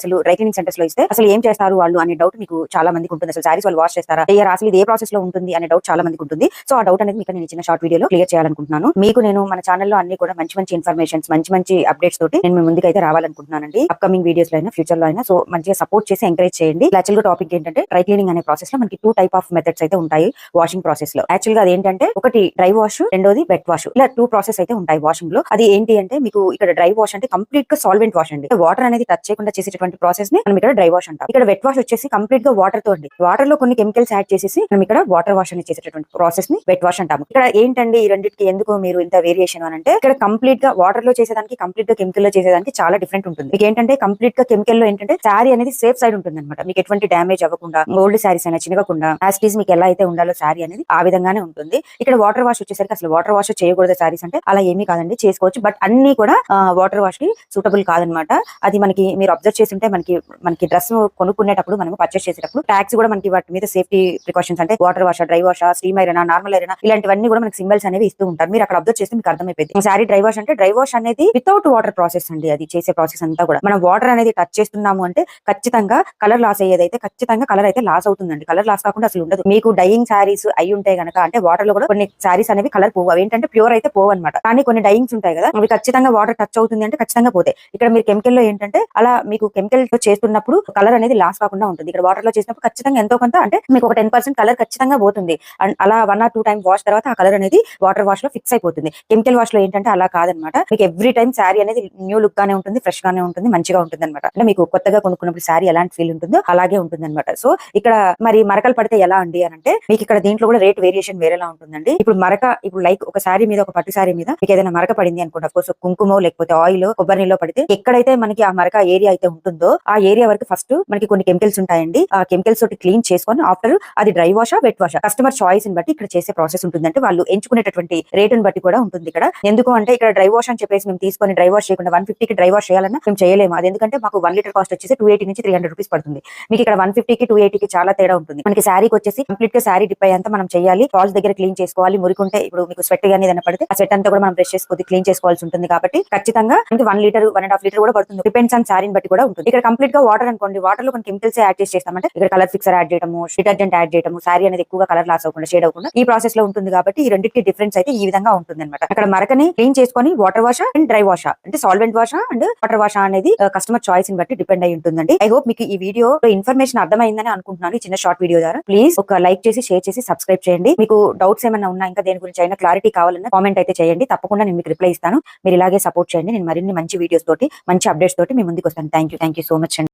అసలు dry cleaning సెంటర్స్లో ఇస్తే అసలు ఏం చేస్తారు వాళ్ళు అనే డౌట్ మీకు చాలా మందికి ఉంటుంది. అసలు సారీస్ వాళ్ళు వాష్ చేస్తారా? చేయరా అసలు ఇది ఏ ప్రాసెస్లో ఉంటుంది అనే డౌట్ చాలా మందికి ఉంటుంది. సో ఆ డౌట్ అనేది మీకు నేను చిన్న షార్ట్ వీడియోలో క్లియర్ చేయాలనుకుంటున్నాను. మీకు నేను మన ఛానల్లో అన్ని కూడా మంచి మంచి ఇన్ఫర్మేషన్స్ మంచి మంచి అప్డేట్స్ తోటి నేను మీ ముందుకైతే రావాలనుకుంటున్నానండి. అప్కమింగ్ వీడియోస్లో అయినా ఫ్యూచర్లో అయినా సో మంచిగా సపోర్ట్ చేసి ఎంకరేజ్ చేయండి. యాక్చువల్గా టాపిక్ ఏంటంటే డ్రై క్లీనింగ్ అనే ప్రాసెస్లో మనకి టూ టైప్ ఆఫ్ మెథడ్స్ అయితే ఉంటాయి వాషింగ్ ప్రాసెస్లో. యాక్చువల్గా అదేంటంటే ఒకటి డ్రై వాష్ రెండోది వెట్ వాష్ ఇలా టూ ప్రాసెస్ అయితే ఉంటాయి వాషింగ్లో. అది ఏంటి అంటే మీకు ఇక్కడ డ్రై వాష్ అంటే కంప్లీట్గా సాల్వెంట్ వాష్ అండి. వాటర్ అనేది టచ్ చేయకుండా చేసేటువంటి ప్రాసెస్ని మనం ఇక్కడ డ్రై వాష్ అంటాం. ఇక్కడ వెట్ వాష్ వచ్చేసి కంప్లీట్గా వాటర్తో అండి. వాటర్లో కొన్ని కెమికల్స్ యాడ్ చేసేసి మనం ఇక్కడ వాటర్ వాష్ అని చేసేటటువంటి ప్రాసెస్ని వెట్ వాష్ అంటాము. ఇక్కడ ఏంటండి ఈ రెండింటికి ఎందుకు మీరు ఇంత వేరియేషన్ అని అంటే ఇక్కడ కంప్లీట్గా వాటర్లో చేసేదానికి కంప్లీట్గా కెమికల్లో చేసేదానికి చాలా డిఫరెంట్ ఉంటుంది. మీకు ఏంటంటే కంప్లీట్గా కెమికల్లో ఏంటంటే శారీ అనేది సేఫ్ సైడ్ ఉంటుంది అనమాట మీకు ఎటువంటి డ్యామేజ్ అవ్వకుండా ఓల్డ్ శారీస్ అయినా చినగకుండా యాస్టీస్ మీకు ఎలా అయితే ఉండాలో శారీ అనేది ఆ విధంగానే ఉంటుంది. ఇక్కడ వాటర్ వాష్ వచ్చేసరికి అసలు వాటర్ వాష్ చేయకూడదు శారీస్ అంటే అలా ఏమీ కాదండి చేసుకోవచ్చు. బట్ అన్ని కూడా వాటర్ వాష్కి సూటబుల్ కాదనమాట అది మనకి మీరు అబ్జర్వ్ అంటే మనకి మనకి డ్రెస్ కొనుక్కునేటప్పుడు మనం పర్చేస్ చేసేటప్పుడు ట్యాక్స్ కూడా మనకి వాటి మీద సేఫ్టీ ప్రికాషన్స్ అంటే water wash dry wash steam ఐరనా normal ఐరనా ఇలాంటివన్నీ కూడా మనకి సింబల్స్ అనేవి ఇస్తూ ఉంటారు. మీరు అక్కడ అబ్జర్వ్ చేస్తే మీకు అర్థమైపోయింది. సారీ డ్రై వాష్ అంటే డ్రై వాష్ అనేది వితౌట్ వాటర్ ప్రాసెస్ అండి అది చేసే ప్రాసెస్ అంతా కూడా. మనం వాటర్ అనేది టచ్ చేస్తున్నాము అంటే ఖచ్చితంగా కలర్ లాస్ అయ్యేదైతే ఖచ్చితంగా కలర్ అయితే లాస్ అవుతుందండి. కలర్ లాస్ కాకుండా అసలు ఉండదు. మీకు డైయింగ్ శారీస్ అయి ఉంటాయి గనక అంటే వాటర్లో కూడా కొన్ని శారీస్ అనేవి కలర్ పోవు. అవి ఏంటంటే ప్యూర్ అయితే పోవు అనమాట కానీ కొన్ని డైయింగ్స్ ఉంటాయి కదా అవి ఖచ్చితంగా వాటర్ టచ్ అవుతుంది అంటే ఖచ్చితంగా పోతాయి. ఇక్కడ మీరు కెమికల్లో ఏంటంటే అలా మీకు కెమికల్ తో చేస్తున్నప్పుడు కలర్ అనేది లాస్ కాకుండా ఉంటుంది. ఇక్కడ వాటర్లో చేసినప్పుడు ఖచ్చితంగా ఎంతో కొంత అంటే మీకు ఒక టెన్ పర్సెంట్ కలర్ ఖచ్చితంగా పోతుంది. అండ్ అలా one or two time wash తర్వాత ఆ కలర్ అనేది వాటర్ వాష్లో ఫిక్స్ అయిపోతుంది. కెమికల్ వాష్లో ఏంటంటే అలా కాదనమాట. మీకు ఎవ్రీ టైం శారీ అనేది న్యూ లుక్ గానే ఉంటుంది ఫ్రెష్ గానే ఉంటుంది మంచిగా ఉంటుంది అనమాట. అంటే మీకు కొత్తగా కొనుక్కున్నప్పుడు శారీ ఎలాంటి ఫీల్ ఉంటుందో అలాగే ఉంటుంది అనమాట. సో ఇక్కడ మరి మరకలు పడితే ఎలా అండి అని అంటే మీకు ఇక్కడ దీంట్లో కూడా రేట్ వేరియేషన్ వేరేలా ఉంటుందండి. ఇప్పుడు మరక ఇప్పుడు లైక్ ఒక శారీ మీద ఒక పట్టు శారీ మీద మీకు ఏదైనా మరక పడింది అనుకోండి అఫ్కోర్స్ కుంకుమ లేకపోతే ఆయిల్ కొబ్బరి నీళ్ళు పడితే ఎక్కడైతే మనకి ఆ మరక ఏరియా అయితే ఉంటుందో ఆ ఏరియా వరకు ఫస్ట్ మనకి కొన్ని కెమికల్స్ ఉంటాయండి. ఆ కెమికల్స్ తోటి క్లీన్ చేసుకొని ఆఫ్టర్ అది డ్రై వాషా వెట్ వాషా కస్టమర్ చాయిస్ని బట్టి ఇక్కడ చేసే ప్రాసెస్ ఉంటుందంటే వాళ్ళు ఎంచుకునేటటువంటి రేటుని బట్టి కూడా ఉంటుంది ఇక్కడ. ఎందుకు అంటే ఇక్కడ డ్రై వాష్ అని చెప్పేసి మేము తీసుకొని డ్రై వాష్ చేయకుండా వన్కి డ్రై వాష్ చేయాలన్నా మేము చేయలేము. అది ఎందుకంటే మాకు వన్ లీటర్ కాస్ట్ వచ్చేసి టూ ఎయిటీ నుంచి త్రీ హండ్రెడ్ రూపీస్ పడుతుంది. మీకు ఇక్కడ వన్కి టూ కి చాలా తేడా ఉంటుంది. మనకి శారీకి వచ్చేసి కంప్లీట్గా శారీ డిప్ అయ్యేంత మనం చేయాలి. ఫాల్స్ దగ్గర క్లీన్ చేసుకోవాలి. మురికుంటే ఇప్పుడు మీకు స్వెట్ గానీ ఏదైనా పడితే ఆ సెట్ అంతా కూడా మనం బ్రష్ చేసుకోవద్దు క్లీన్ చేసుకోవాల్సి ఉంటుంది కాబట్టి ఖచ్చితంగా మనకి one litre one and half litre కూడా పడుతుంది. డిపెండ్స్ ఆన్ శారీని బట్టి కూడా ఉంటుంది. ఇక్కడ కంప్లీట్గా వాటర్ అనుకోండి వాటర్లో కొన్ని కెమికల్స్ యాడ్ చేసి చేస్తామంటే ఇక్కడ కలర్ ఫిక్సర్ యాడ్ చేయడము డిటర్జెంట్ యాడ్ చేయడము సారీ అనేది ఎక్కువగా కలర్ లాస్ అవ్వకుండా షేడ్ అవ్వకుండా ఈ ప్రాసెస్లో ఉంటుంది కాబట్టి ఈ రెండింటికి డిఫరెన్స్ అయితే ఈ విధంగా ఉంటుంది అనమాట అక్కడ మరకని క్లీన్ చేసుకొని water wash and dry wash అంటే solvent wash and water wash అనేది uh, కస్టమర్ చాయిస్ని బట్టి డిపెండ్ అయి ఉంటుందండి. ఐ హోప్ మీకు ఈ వీడియో ఇన్ఫర్మేషన్ అర్థమైందని అనుకుంటున్నాను. ఈ చిన్న షార్ట్ వీడియో ద్వారా ప్లీజ్ ఒక లైక్ చేసి షేర్ చేసి సబ్స్క్రైబ్ చేయండి. మీకు డౌట్స్ ఏమైనా ఉన్నా ఇంకా దేని గురించి అయినా క్లారిటీ కావాలన్నా కామెంట్ అయితే చేయండి. తప్పకుండా నేను మీకు రిప్లై ఇస్తాను. మీరు ఇలాగే సపోర్ట్ చేయండి. నేను మరిన్ని మంచి వీడియోస్ తోటి మంచి అప్డేట్స్ తోటి మీ ముందుకు వస్తాను. Thank you thank you so much అండి